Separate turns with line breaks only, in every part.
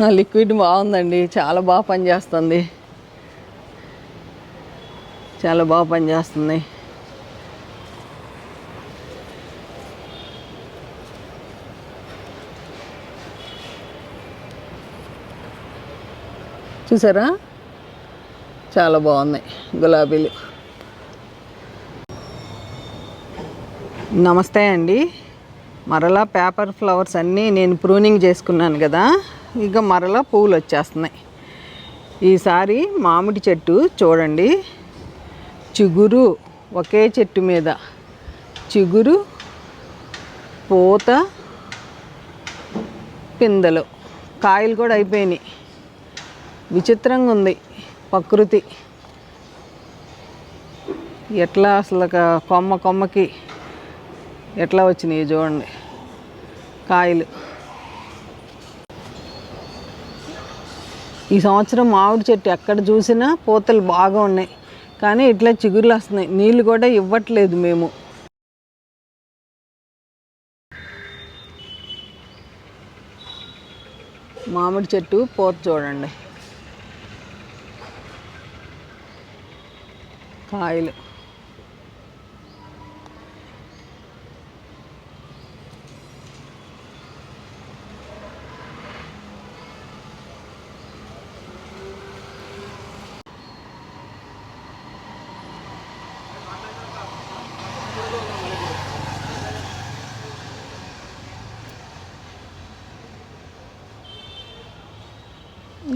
Liquid బాగుందండి చాలా బాగా పనిచేస్తుంది. చాలా బాగా పనిచేస్తుంది. చూసారా? చాలా బాగున్నాయి గులాబీలు. నమస్తే అండి. మరలా పేపర్ ఫ్లవర్స్ అన్నీ నేను ప్రూనింగ్ చేసుకున్నాను కదా ఇక మరలా పువ్వులు వచ్చేస్తున్నాయి. ఈసారి మామిడి చెట్టు చూడండి చిగురు ఒకే చెట్టు మీద. చిగురు పూత పిందెలు. కాయలు కూడా అయిపోయినాయి. విచిత్రంగా ఉంది ప్రకృతి. ఎట్లా అసలు కొమ్మ కొమ్మకి ఎట్లా వచ్చినాయి చూడండి. కాయలు. ఈ సంవత్సరం మామిడి చెట్టు ఎక్కడ చూసినా పూతలు బాగా ఉన్నాయి. కానీ ఇట్లా చిగుర్లు వస్తున్నాయి. నీళ్ళు కూడా ఇవ్వట్లేదు మేము. మామిడి చెట్టు పూత చూడండి. కాయలు.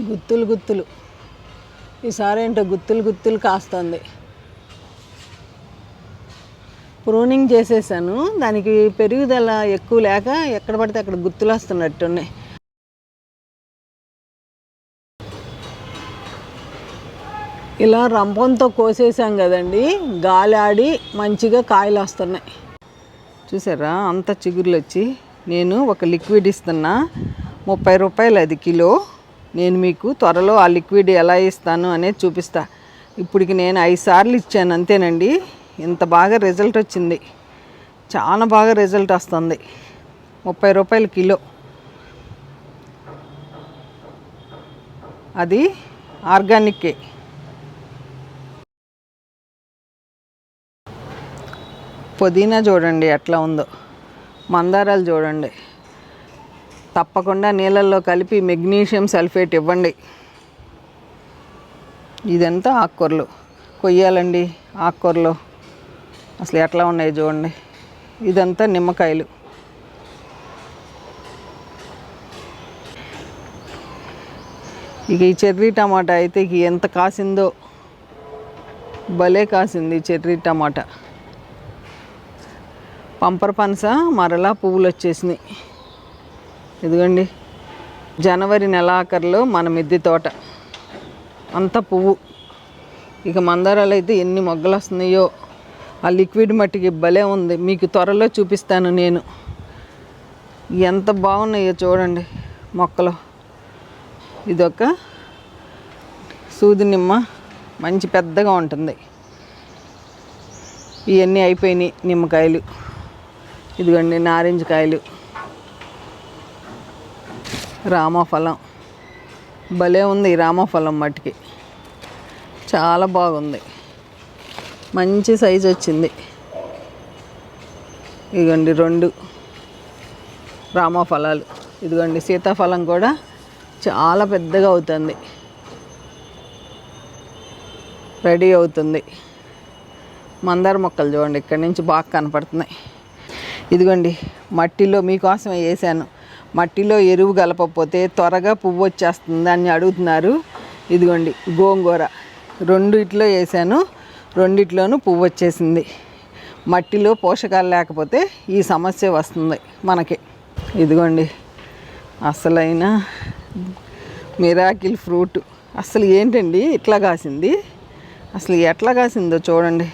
గుత్తులు గుత్తులు. ఈసారి ఏంటో గుత్తులు గుత్తులు కాస్తుంది. ప్రూనింగ్ చేసేసాను. దానికి పెరుగుదల ఎక్కువ లేక ఎక్కడ పడితే అక్కడ గుత్తులు వస్తున్నట్టున్నాయి. ఇలా రంపంతో కోసేసాం కదండి. గాలి ఆడి మంచిగా కాయలు వస్తున్నాయి. చూసారా? అంత చిగుర్లు వచ్చి నేను ఒక లిక్విడ్ ఇస్తున్నా. ముప్పై రూపాయలు అది కిలో. నేను మీకు త్వరలో ఆ లిక్విడ్ ఎలా ఇస్తాను అనేది చూపిస్తా. ఇప్పటికి నేను ఐదు సార్లు ఇచ్చాను అంతేనండి. ఇంత బాగా రిజల్ట్ వచ్చింది. చాలా బాగా రిజల్ట్ వస్తుంది. ముప్పై రూపాయలు కిలో. అది ఆర్గానికే పుదీనా చూడండి ఎట్లా ఉందో. మందారాలు చూడండి. తప్పకుండా నీళ్ళల్లో కలిపి మెగ్నీషియం సల్ఫేట్ ఇవ్వండి. ఇదంతా ఆకుకూరలు. కొయ్యాలండి ఆకుకూరలు. అసలు ఎట్లా ఉన్నాయి చూడండి. ఇదంతా నిమ్మకాయలు. ఇక ఈ చెర్రీ టమాటా అయితే ఇక ఎంత కాసిందో భలే కాసింది చెర్రీ టమాటా. పంపర పనస మరలా పువ్వులు వచ్చేసినాయి. ఇదిగోండి. జనవరి నెలాఖరులో మన మిద్దె తోట. అంత పువ్వు. ఇక మందారాలు అయితే ఎన్ని మొగ్గలు వస్తున్నాయో. ఆ లిక్విడ్ మట్టికి భలే ఉంది. మీకు త్వరలో చూపిస్తాను నేను. ఎంత బాగున్నాయో చూడండి మొక్కలు. ఇదొక సూది నిమ్మ. మంచి పెద్దగా ఉంటుంది. ఇవన్నీ అయిపోయినాయి నిమ్మకాయలు. ఇదిగోండి నారింజ కాయలు. రామఫలం. భలే ఉంది రామఫలం మట్టికి. చాలా బాగుంది. మంచి సైజు వచ్చింది. ఇదిగోండి రెండు రామఫలాలు. ఇదిగోండి సీతాఫలం కూడా చాలా పెద్దగా అవుతుంది. రెడీ అవుతుంది. మందార మొక్కలు చూడండి ఇక్కడి నుంచి బాగా కనపడుతున్నాయి. ఇదిగోండి మట్టిలో మీకోసమే వేసాను మట్టిలో ఎరువు కలపకపోతే త్వరగా పువ్వు వచ్చేస్తుంది అని అడుగుతున్నారు. ఇదిగోండి గోంగూర. రెండిట్లో వేసాను రెండిట్లోనూ పువ్వు వచ్చేసింది. మట్టిలో పోషకాలు లేకపోతే ఈ సమస్య వస్తుంది మనకి. ఇదిగోండి అసలైన మిరాకిల్ ఫ్రూట్. అసలు ఏంటండి ఇట్లా కాసింది? అసలు ఎట్లా కాసిందో చూడండి.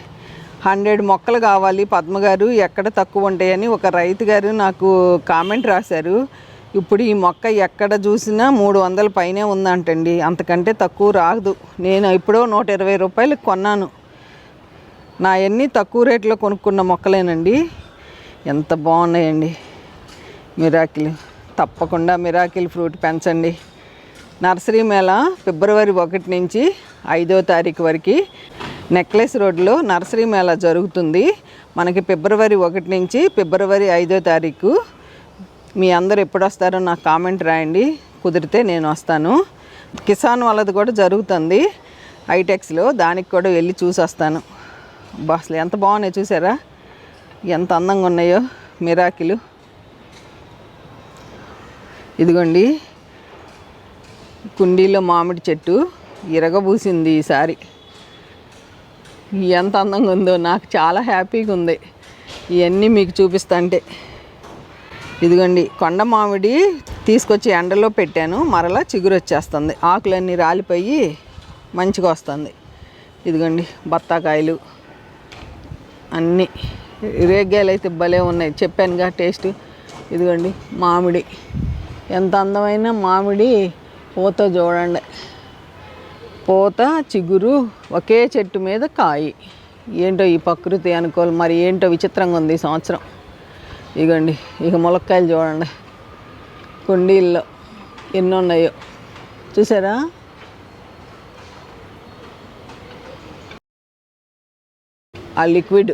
హండ్రెడ్ మొక్కలు కావాలి. పద్మ గారు ఎక్కడ తక్కువ ఉంటాయని ఒక రైతు గారు నాకు కామెంట్ రాశారు. ఇప్పుడు ఈ మొక్క ఎక్కడ చూసినా మూడు వందల పైనే ఉందంటండి. అంతకంటే తక్కువ రాదు. నేను ఎప్పుడో నూట ఇరవై రూపాయలు కొన్నాను. నా అన్నీ తక్కువ రేట్లో కొనుక్కున్న మొక్కలేనండి. ఎంత బాగున్నాయండి. మిరాకిల్. తప్పకుండా మిరాకిల్ ఫ్రూట్ పెంచండి. నర్సరీ మేళ ఫిబ్రవరి ఒకటి నుంచి ఐదో తారీఖు వరకు నెక్లెస్ రోడ్లో నర్సరీ మేళ జరుగుతుంది. మనకి ఫిబ్రవరి ఒకటి నుంచి ఫిబ్రవరి ఐదో తారీఖు. మీ అందరు ఎప్పుడు వస్తారో నాకు కామెంట్ రాయండి. కుదిరితే నేను వస్తాను. కిసాన్ వాళ్ళది కూడా జరుగుతుంది. హైటెక్స్లో దానికి కూడా వెళ్ళి చూసి వస్తాను. అసలు ఎంత బాగున్నాయి చూసారా? ఎంత అందంగా ఉన్నాయో మిరాకిలు. ఇదిగోండి. కుండీలో మామిడి చెట్టు ఇరగబూసింది ఈసారి. ఎంత అందంగా ఉందో నాకు చాలా హ్యాపీగా ఉంది. ఇవన్నీ మీకు చూపిస్తా ఇదిగోండి కొండ మామిడి తీసుకొచ్చి ఎండలో పెట్టాను. మరలా చిగురు వచ్చేస్తుంది. ఆకులన్నీ రాలిపోయి మంచిగా వస్తుంది. ఇదిగోండి బత్తాకాయలు అన్నీ. రేగ్గాయలు అయితే భలే ఉన్నాయి. చెప్పానుగా టేస్ట్. ఇదిగోండి మామిడి. ఎంత అందమైన మామిడి. పూత చూడండి. పూత చిగురు ఒకే చెట్టు మీద కాయి. ఏంటో ఈ ప్రకృతి అనుకోవాలి. మరి ఏంటో విచిత్రంగా ఉంది ఈ సంవత్సరం. ఇగోండి ఇక ములక్కాయలు చూడండి. కుండీల్లో ఎన్ని ఉన్నాయో చూసారా? ఆ లిక్విడ్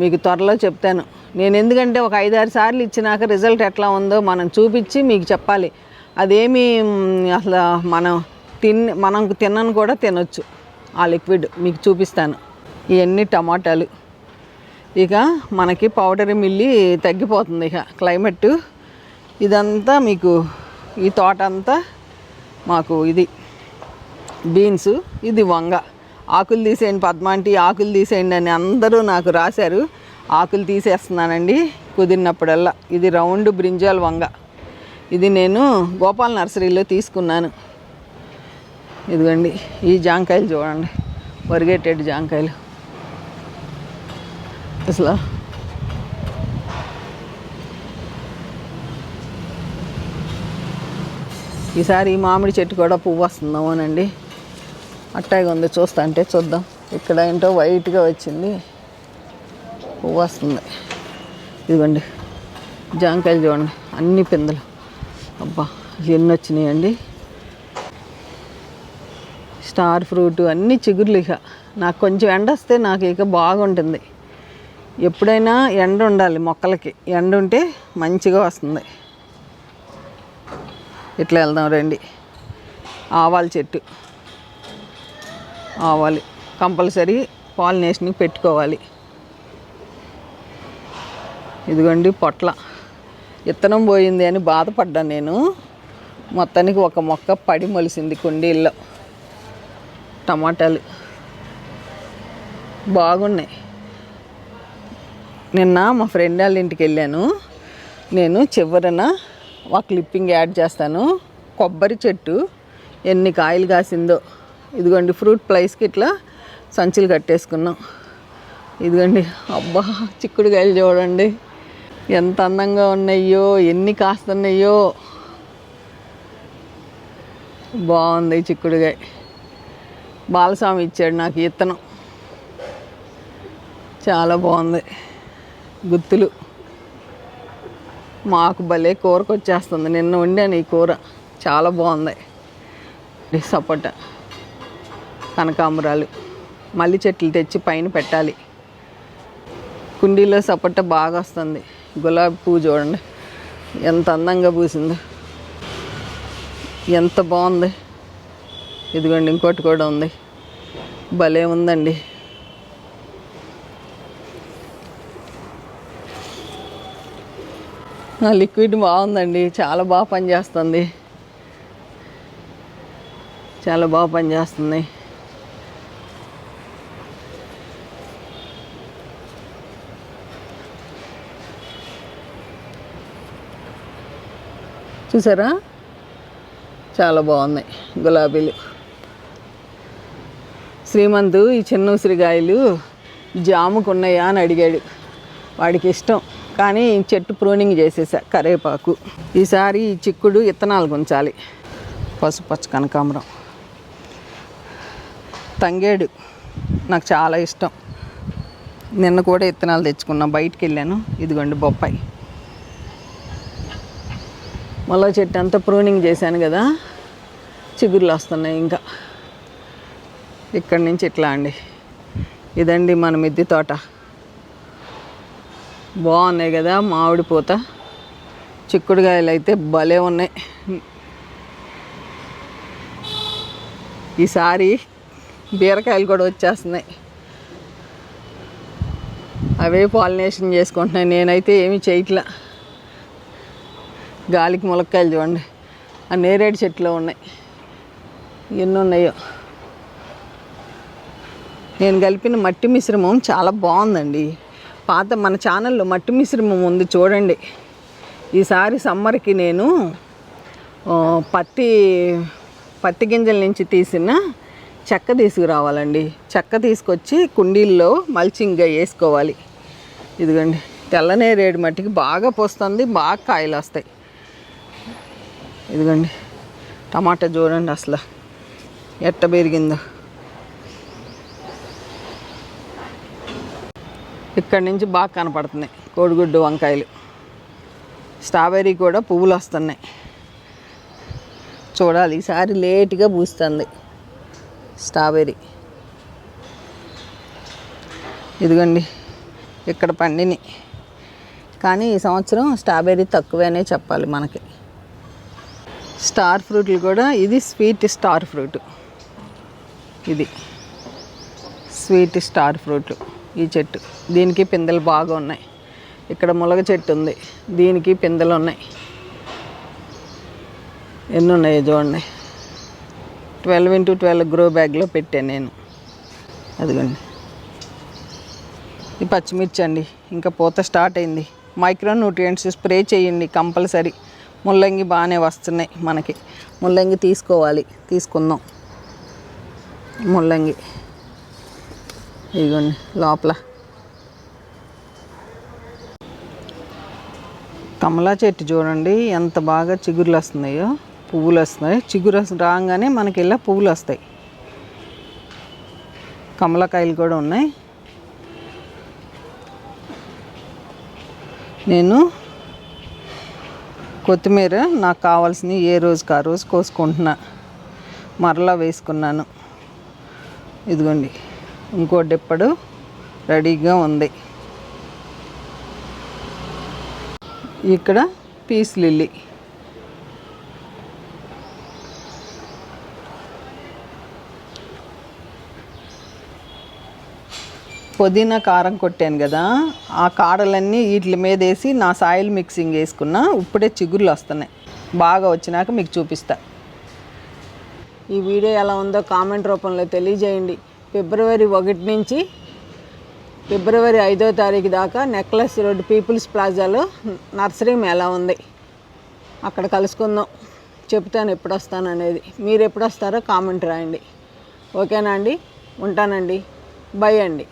మీకు త్వరలో చెప్తాను. నేను ఎందుకంటే ఒక ఐదారు సార్లు ఇచ్చినాక రిజల్ట్ ఎట్లా ఉందో మనం చూపించి మీకు చెప్పాలి. అదేమి అసలు మనం తిన్ మనం తినను కూడా తినొచ్చు. ఆ లిక్విడ్ మీకు చూపిస్తాను. ఇవన్నీ టమాటాలు. ఇక మనకి పౌడర్ మిల్లి తగ్గిపోతుంది ఇక క్లైమేట్. ఇదంతా మీకు ఈ తోట అంతా మాకు ఇది. బీన్స్ ఇది వంగ. ఆకులు తీసేయండి పద్మాంటి ఆకులు తీసేయండి అని అందరూ నాకు రాశారు. ఆకులు తీసేస్తున్నానండి కుదిరినప్పుడల్లా. ఇది రౌండ్ బ్రింజాల్ వంగ. ఇది నేను గోపాల్ నర్సరీలో తీసుకున్నాను. ఇదిగోండి ఈ జాంకాయలు చూడండి. వరిగేటెడ్ జాంకాయలు. అసలు ఈసారి ఈ మామిడి చెట్టు కూడా పువ్వు వస్తుందామోనండి అట్టాగా ఉంది చూస్తా అంటే చూద్దాం. ఇక్కడ ఏంటో వైట్గా వచ్చింది. పువ్వు వస్తుంది. ఇదిగోండి జాంకాయలు చూడండి అన్ని పిందెలు. అబ్బా ఎన్ని వచ్చినాయండి. స్టార్ ఫ్రూట్ అన్నీ చిగుర్లు ఇక. నాకు కొంచెం ఎండ వస్తే నాకు ఇక బాగుంటుంది. ఎప్పుడైనా ఎండ ఉండాలి మొక్కలకి. ఎండ ఉంటే మంచిగా వస్తుంది. ఇట్లా వెళ్దాం రండి. ఆవాల చెట్టు. ఆవాలి కంపల్సరీ పాలినేషన్కి పెట్టుకోవాలి. ఇదిగోండి పొట్ల. విత్తనం పోయింది అని బాధపడ్డాను నేను. మొత్తానికి ఒక మొక్క పడి మొలిసింది కుండీల్లో. టమాటాలు. బాగున్నాయి. నిన్న మా ఫ్రెండ్ వాళ్ళ ఇంటికి వెళ్ళాను. నేను చివరన ఒక క్లిప్పింగ్ యాడ్ చేస్తాను. కొబ్బరి చెట్టు ఎన్ని కాయలు కాసిందో. ఇదిగోండి ఫ్రూట్ ప్లైస్కి ఇట్లా సంచులు కట్టేసుకున్నాం. ఇదిగోండి అబ్బా చిక్కుడుకాయలు చూడండి. ఎంత అందంగా ఉన్నాయో ఎన్ని కాస్తున్నాయో. బాగుంది చిక్కుడుకాయ బాలస్వామి ఇచ్చాడు నాకు ఇత్తనం. చాలా బాగుంది. గుత్తులు. మాకు భలే కూరకు వచ్చేస్తుంది నిన్న వండాను ఈ కూర. చాలా బాగుంది. ఇది సపోటా. కనకాంబరాలు. మల్లి చెట్లు తెచ్చి పైన పెట్టాలి. కుండీలో సపోటా బాగా వస్తుంది. గులాబీ పువ్వు చూడండి. ఎంత అందంగా పూసిందో. ఎంత బాగుంది. ఇదిగోండి ఇంకోటి కూడా ఉంది. భలే ఉందండి. ఆ లిక్విడ్ బాగుందండి చాలా బాగా పనిచేస్తుంది. చాలా బాగా పనిచేస్తుంది. చూసారా? చాలా బాగున్నాయి గులాబీలు. శ్రీమంతు ఈ చిన్న ఉసిరికాయలు జాముకు ఉన్నాయా అని అడిగాడు. వాడికి ఇష్టం. కానీ చెట్టు ప్రూనింగ్ చేసేసా కరేపాకు ఈసారి ఈ చిక్కుడు ఇత్తనాలు గుంచాలి. పసుపచ్చ కనకాంబరం. తంగేడు నాకు చాలా ఇష్టం. నిన్న కూడా ఇత్తనాలు తెచ్చుకున్నా. బయటికి వెళ్ళాను. ఇదిగోండి బొప్పాయి. మొల చెట్టు అంతా ప్రూనింగ్ చేశాను కదా. చిగుర్లు వస్తున్నాయి ఇంకా. ఇక్కడి నుంచి ఇట్లా అండి. ఇదండి మన మిద్దె తోట. బాగున్నాయి కదా మామిడి పూత. చిక్కుడుకాయలు అయితే భలే ఉన్నాయి. ఈసారి బీరకాయలు కూడా వచ్చేస్తున్నాయి. అవే పాలినేషన్ చేసుకుంటున్నాయి. నేనైతే ఏమీ చేయట్లా. గాలికి ములక్కాయలు చూడండి. ఆ నేరేడు చెట్లు ఉన్నాయి. ఎన్ని ఉన్నాయో. నేను కలిపిన మట్టి మిశ్రమం చాలా బాగుందండి. పాత మన ఛానల్లో మట్టి మిశ్రమం ఉంది చూడండి. ఈసారి సమ్మర్కి నేను పత్తి పత్తి గింజల నుంచి తీసిన చెక్క తీసుకురావాలండి. చెక్క తీసుకొచ్చి కుండీల్లో మల్చింగ్గా వేసుకోవాలి. ఇదిగోండి తెల్లనేరేడు మట్టికి బాగా పోస్తుంది బాగా కాయలు వస్తాయి. ఇదిగోండి టమాటా చూడండి అసలు ఎట్ట పెరిగిందో. ఇక్కడ నుంచి బాగా కనపడుతున్నాయి. కోడిగుడ్డు వంకాయలు. స్ట్రాబెర్రీ కూడా పువ్వులు వస్తున్నాయి. చూడాలి ఈసారి లేట్గా పూస్తుంది స్ట్రాబెర్రీ. ఇదిగోండి ఇక్కడ పండిని కానీ ఈ సంవత్సరం స్ట్రాబెర్రీ తక్కువేనే చెప్పాలి మనకి. స్టార్ ఫ్రూట్లు కూడా ఇది స్వీట్ స్టార్ ఫ్రూట్. ఇది స్వీట్ స్టార్ ఫ్రూట్. ఈ చెట్టు. దీనికి పిందెలు బాగా ఉన్నాయి. ఇక్కడ ములగ చెట్టు ఉంది. దీనికి పిందెలు ఉన్నాయి. ఎన్ని ఉన్నాయి చూడండి. ట్వెల్వ్ ఇంటూ ట్వెల్వ్ గ్రో బ్యాగ్లో పెట్టాను నేను. అదిగోండి. ఈ పచ్చిమిర్చి అండి. ఇంకా పూత స్టార్ట్ అయింది. మైక్రో న్యూట్రియంట్స్ స్ప్రే చేయండి కంపల్సరీ. ముల్లంగి బాగానే వస్తున్నాయి మనకి. ముల్లంగి తీసుకోవాలి. తీసుకుందాం. ముల్లంగి. ఇదిగోండి లోపల. కమలా చెట్టు చూడండి ఎంత బాగా చిగురులు వస్తున్నాయో పువ్వులు వస్తున్నాయి. చిగురు రాగానే మనకి ఇలా పువ్వులు వస్తాయి. కమలకాయలు కూడా ఉన్నాయి. నేను కొత్తిమీర నాకు కావాల్సినవి ఏ రోజుకి ఆ రోజు కోసుకుంటున్నా. మరలా వేసుకున్నాను. ఇదిగోండి. ఇంకో డిప్పడు రెడీగా ఉంది. ఇక్కడ పీస్ లిల్లీ. పుదీనా కారం కొట్టాను కదా ఆ కాడలన్నీ వీటి మీద వేసి నా సాయిల్ మిక్సింగ్ వేసుకున్నా ఇప్పుడే చిగుర్లు వస్తున్నాయి. బాగా వచ్చినాక మీకు చూపిస్తా. ఈ వీడియో ఎలా ఉందో కామెంట్ రూపంలో తెలియజేయండి. ఫిబ్రవరి ఒకటి నుంచి ఫిబ్రవరి ఐదో తారీఖు దాకా నెక్లెస్ రోడ్ పీపుల్స్ ప్లాజాలో నర్సరీ మేళా ఉంది. అక్కడ కలుసుకుందాం. చెప్తాను ఎప్పుడు వస్తాను అనేది మీరు ఎప్పుడు వస్తారో కామెంట్ రాయండి. ఓకేనా అండి? ఉంటానండి. బై అండి.